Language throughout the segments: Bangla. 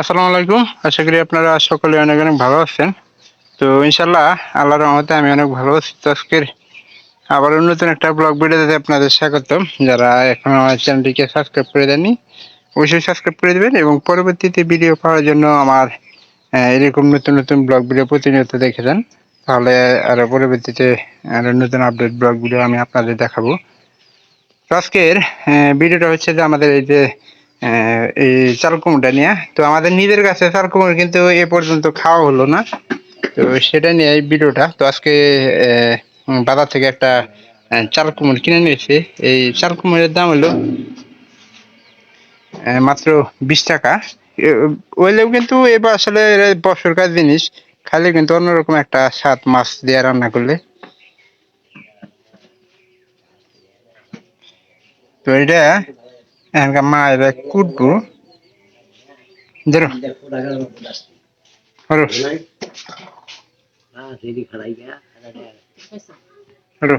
আসসালামু আলাইকুম। আশা করি আপনারা সকলে অনেক অনেক ভালো আছেন। তো ইনশাল্লাহ আল্লাহর রহমতে আমি অনেক ভালো আছি। তো আজকের আবার নতুন একটা ব্লগ ভিডিওতে আপনাদের স্বাগতম। যারা এখন আমার চ্যানেলটিকে সাবস্ক্রাইব করে দেননি, অবশ্যই সাবস্ক্রাইব করে দেবেন এবং পরবর্তীতে ভিডিও পাওয়ার জন্য আমার এরকম নতুন নতুন ব্লগ ভিডিও প্রতিনিয়ত দেখে যান। তাহলে আরও পরবর্তীতে আরও নতুন আপডেট ব্লগ ভিডিও আমি আপনাদের দেখাবো। তো আজকের ভিডিওটা হচ্ছে যে আমাদের এই যে এই চাল কুমড়োটা নিয়ে। তো আমাদের নিজের কাছে চাল কুমড়ো কিন্তু এ পর্যন্ত খাওয়া হলো না। তো সেটা নিয়ে এই ভিডিওটা। তো আজকে বাজার থেকে একটা চাল কুমড়ো কিনে নিয়েছি। এই চাল কুমড়োর দাম হলো মাত্র বিশ টাকা। ওইলেও কিন্তু এবার আসলে বছরকার জিনিস খালি কিন্তু অন্যরকম একটা স্বাদ মাছ দিয়ে রান্না করলে। তো এটা এখানকার মা এবার কুটবো ধরো ধরো ধরো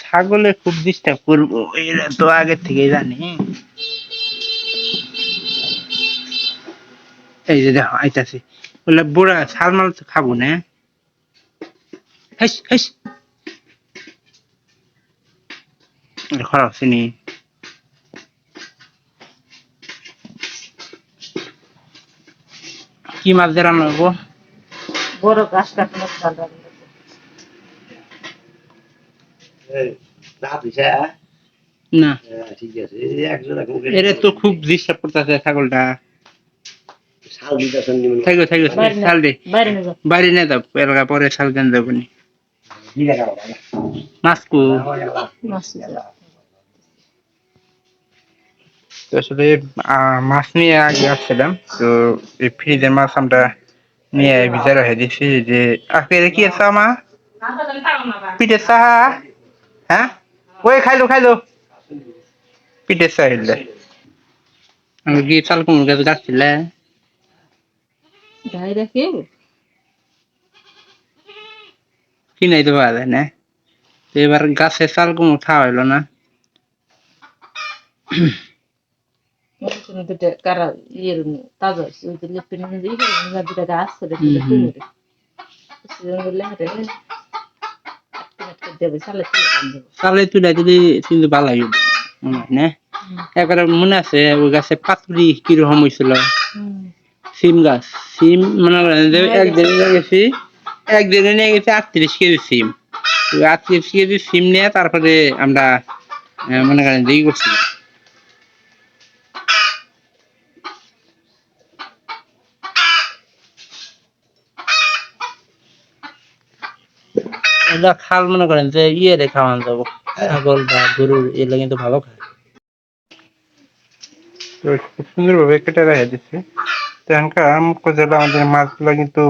ছাগলে খুব ডিস্টার্ব করব এরা তো আগে থেকে জানি। এই যে দেখো, আইতাছি। বলে, বুড়া, ছাল মাল তো খাব না। হেস হেস। খারাপ চিনি কি মাছ দিয়ে রান্না করব? বড় গাছ কাটানো চাল রান্না করব। না ঠিক আছে। এটা তো খুব ডিস্টার্ব করতেছে ছাগলটা। শাল দিতেছেন নিমন থাকো থাকো বাইরে নে- ছাল দে। বাইরে নিয়ে যাও। এলাকা পরে ছাল দেন নি। মাছ দিয়ে। তো আসলে আহ, মাছ নিয়ে আগে আসছিলাম। তো এই ফ্রিজের মাছ আমরা নিয়ে ভিতরে রেখে দিচ্ছি যে আজকে কি আছে মা পিঠে চাহা। হ্যাঁ? ওই খাইলো খাইলো। পিঠে চাহ হিললে আমি কি চাল কুমড় গাছ গাছছিলে? গায়ে রাখি কি নাই তো পাওয়া যায় না এবার গাছে চাল কুমড় খাওয়া হইল না। নতুন দুটো কারা ইয়ের তাজা হয়েছে ওই যে লিপে নিয়ে দিয়ে নিয়ে দুটো গাছ করে হুম, দিলে হুম। কুমড়ে সেজন্য বললে হাটে দেবে সালে তুলে দাম দেবো চালে তুলে দিলে কিন্তু ভালো হইব মনে হয় না একবার মনে আছে ওই গাছে পাতুরি কীরকম হয়েছিল সিম গাছ সিম মনে করেন যে একদিনে নিয়ে গেছি একদিনে নিয়ে গেছি আটত্রিশ কেজি সিম আটত্রিশ কেজি সিম নিয়ে তারপরে আমরা মনে করেন যে ই করছিলাম এগুলা খাল মনে করেন যে ইয়ে রে খাওয়ানো যাব। ছাগল বা গরুর এগুলো কিন্তু ভালো খায়। তো খুব সুন্দরভাবে কেটে রেখে দিচ্ছি তো এখানকার মুখ্য যেটা আমাদের মাছগুলো কিন্তু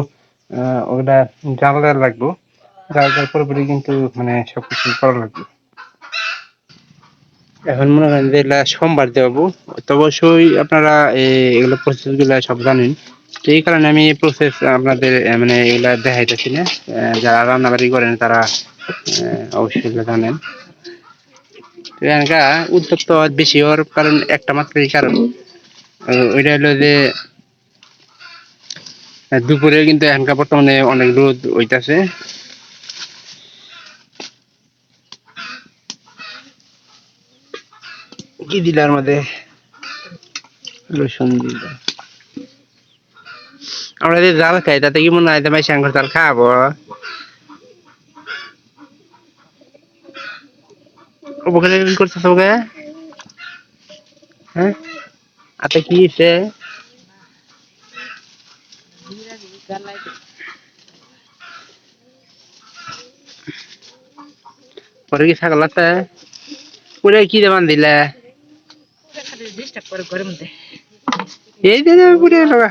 ওগুলা লাগবো পরে কিন্তু মানে সবকিছু করা লাগবে। এখন মনে করেন যে এগুলা সোমবার দেবো তো অবশ্যই আপনারা এগুলো প্রসেসগুলা সব জানেন। তো এই কারণে আমি এই প্রসেস আপনাদের মানে এগুলা দেখাইতেছি না। আহ, যারা রান্নাবাড়ি করেন তারা আহ, অবশ্যই এগুলো জানেন। এখানকার উত্তপ্ত বেশি হওয়ার কারণ একটা মাত্রই কারণ। ওইটা হলো যে দুপুরে কিন্তু এখানকার বর্তমানে অনেক রোদ হইতাছে। কি দিলার মধ্যে? রসুন দিলাম। আমরা যে জাল খাই তাতে কি মনে হয় যে ভাই সাংঘর জাল খাব? কি করতেছ ওকে হ্যাঁ? আতে কি হয়েছে পরে কি ছাগল আছে? পুরে কি দেবান দিলে এই যে পুরে লগা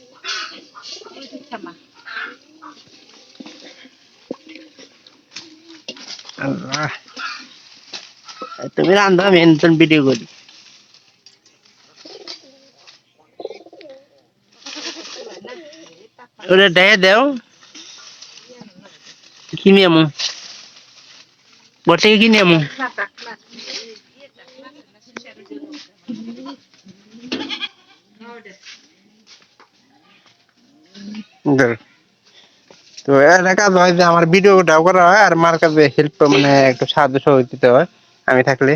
আল্লাহ তুমি রান্ধো আমি এনতন ভিডিও করি ওটা দেয় দেও কিনে আমু বর থেকে কিনে আমু ধর। তো এটা কাজ হয় যে আমার ভিডিওটাও করা হয় আর মার কাছে হেল্প মানে একটু সাহায্য সহযোগিতা হয় আমি থাকলে।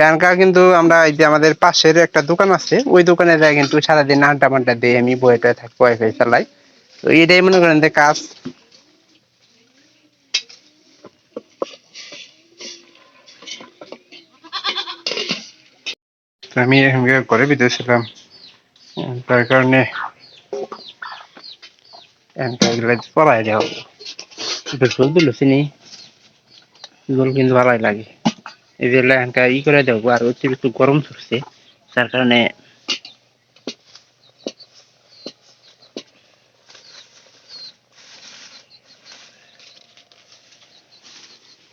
এখানকার কিন্তু আমরা এই যে আমাদের পাশের একটা দোকান আছে, ওই দোকানে যাই কিন্তু সারাদিন আড্ডা মাড্ডা দিয়ে আমি বইটা থাকি ওয়াইফাই চালাই। তো এটাই মনে করেন যে কাজ। আমি এখানকার ঘরে ভিতরে ছিলাম। তার কারণে পড়াই দেওয়া দিল চিনি ভালোই লাগে। এই যে এখানকার ই করে দেবো আর অতিরিক্ত গরম চলছে যার কারণে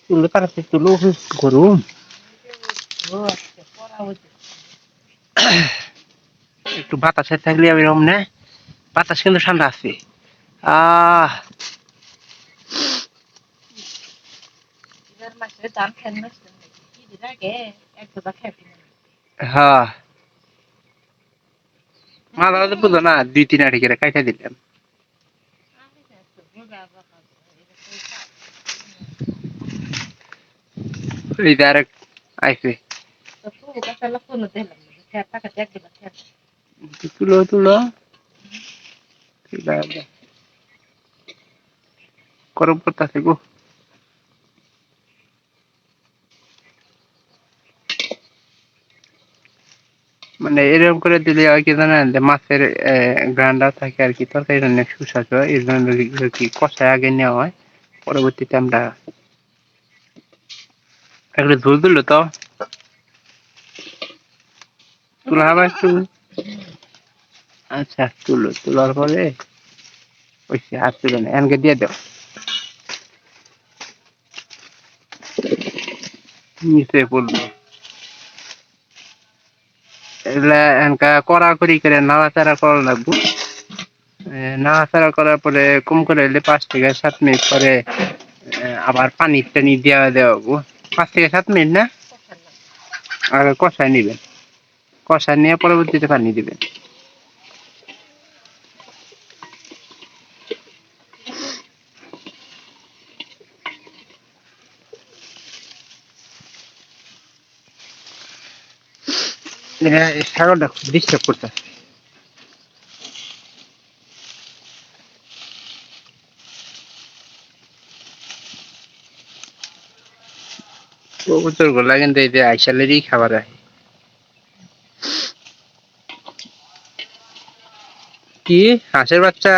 তুলো তাড়াতাড়ি তুলো গরম। একটু বাতাসে থাকলে এরকম না। বাতাস কিন্তু ঠান্ডা আছে। আহ হ্যাঁ মাথা তো বুঝো না দুই তিন আড়ি করে কাইটা দিলাম এই যে আরেক আইসে তুলো তুলো করতেছে গো মানে এরকম করে দিলে হয় কি জানেন যে মাছের গ্রান্ডার থাকে আর কি তরকারি অনেক সুস্বাদু এই জন্য কি কষায় আগে নেওয়া হয়, পরবর্তীতে আমরা একটু ঝোল দিল তো? তুলা হবে একটু। আচ্ছা তুলো, তোলার পরে ওই আর তুলো এনকে দিয়ে দাও। নিচে পড়ল এনকা কড়া করি নাড়াচাড়া করা লাগবো। নাড়াচাড়া করার পরে কম করে এলে পাঁচ থেকে সাত মিনিট পরে আবার পানি টানি দেওয়া দেওয়া হব। পাঁচ থেকে সাত মিনিট না? আর কষায় নিবেন। কষায় নিয়ে পরবর্তীতে পানি দিবেন। ছাগলটা ডিস্টার্ব করতে কবুতরগুলা কিন্তু এই যে আইসালেরই খাবার হয় কি? হাঁসের বাচ্চা?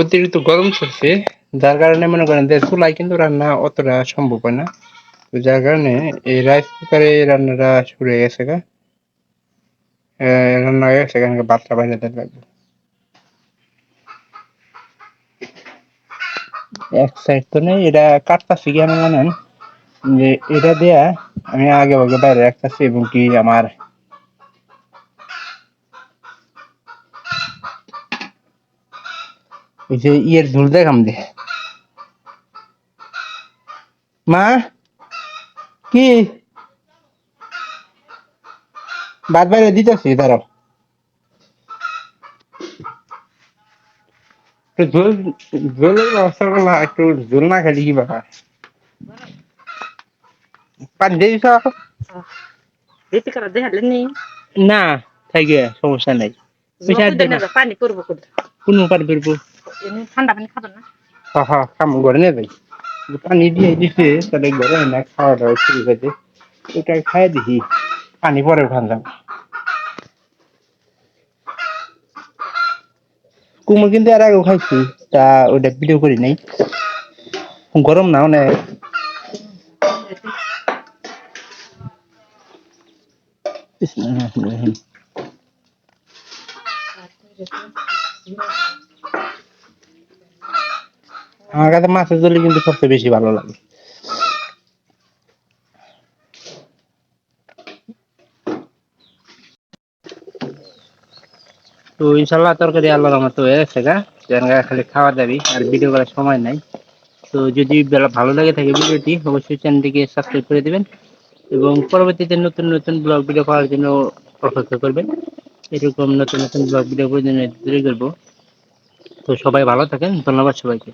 অতিরিক্ত গরম চলছে, যার কারণে মনে করেন যে চুলায় কিন্তু রান্না অতটা সম্ভব হয় না। তো যার কারণে এই রাইস কুকারে রান্নাটা শুরু হয়ে গেছে গা। রান্না হয়ে গেছে, এখানে ভাতটা বাইরে দিতে লাগবে। এক সাইড তো নেই, এটা কাটতাছি কি আমি জানেন যে এটা দেয়া আমি আগে আগে বাইরে রাখতেছি, এবং কি আমার ওই যে ইয়ের ঝুল দেখাম দে। মা? কি? বাদ বাইরে দিতেছি দাঁড়াও। ঝোল ঝোলের ব্যবস্থা করলা একটু ঝোল না খেলে কি ব্যাপার? পানি দিয়ে দিতে করা দেখালে নেই। না থাকে সমস্যা নাই। পানি করব কোনো পানি করব ঠান্ডা পানি খাব না। হা হা, কাম করে নে ভাই পানি দিয়ে দিছে, তাহলে ঘরে না খাওয়া দাওয়া শুরু খাই দেখি পানি পরে উঠান কুমড়ো কিন্তু এর আগেও খাইছি, তা ওটা ভিডিও করি নাই। গরম না অনেক বিসমিল্লাহির আমার কাছে মাছের জলে কিন্তু সবচেয়ে বেশি ভালো লাগে। তো ইনশাল্লাহ তরকারি আল্লাহর রহমতে হয়ে গেছে গা। খালি খাওয়া দাবি আর ভিডিও করার সময় নাই। তো যদি ভালো লাগে থাকে ভিডিওটি, অবশ্যই চ্যানেলটিকে সাবস্ক্রাইব করে দিবেন এবং পরবর্তীতে নতুন নতুন ব্লগ ভিডিও করার জন্য অপেক্ষা করবেন। এরকম নতুন নতুন ব্লগ ভিডিও করার জন্য তৈরি করব। তো সবাই ভালো থাকেন। ধন্যবাদ সবাইকে।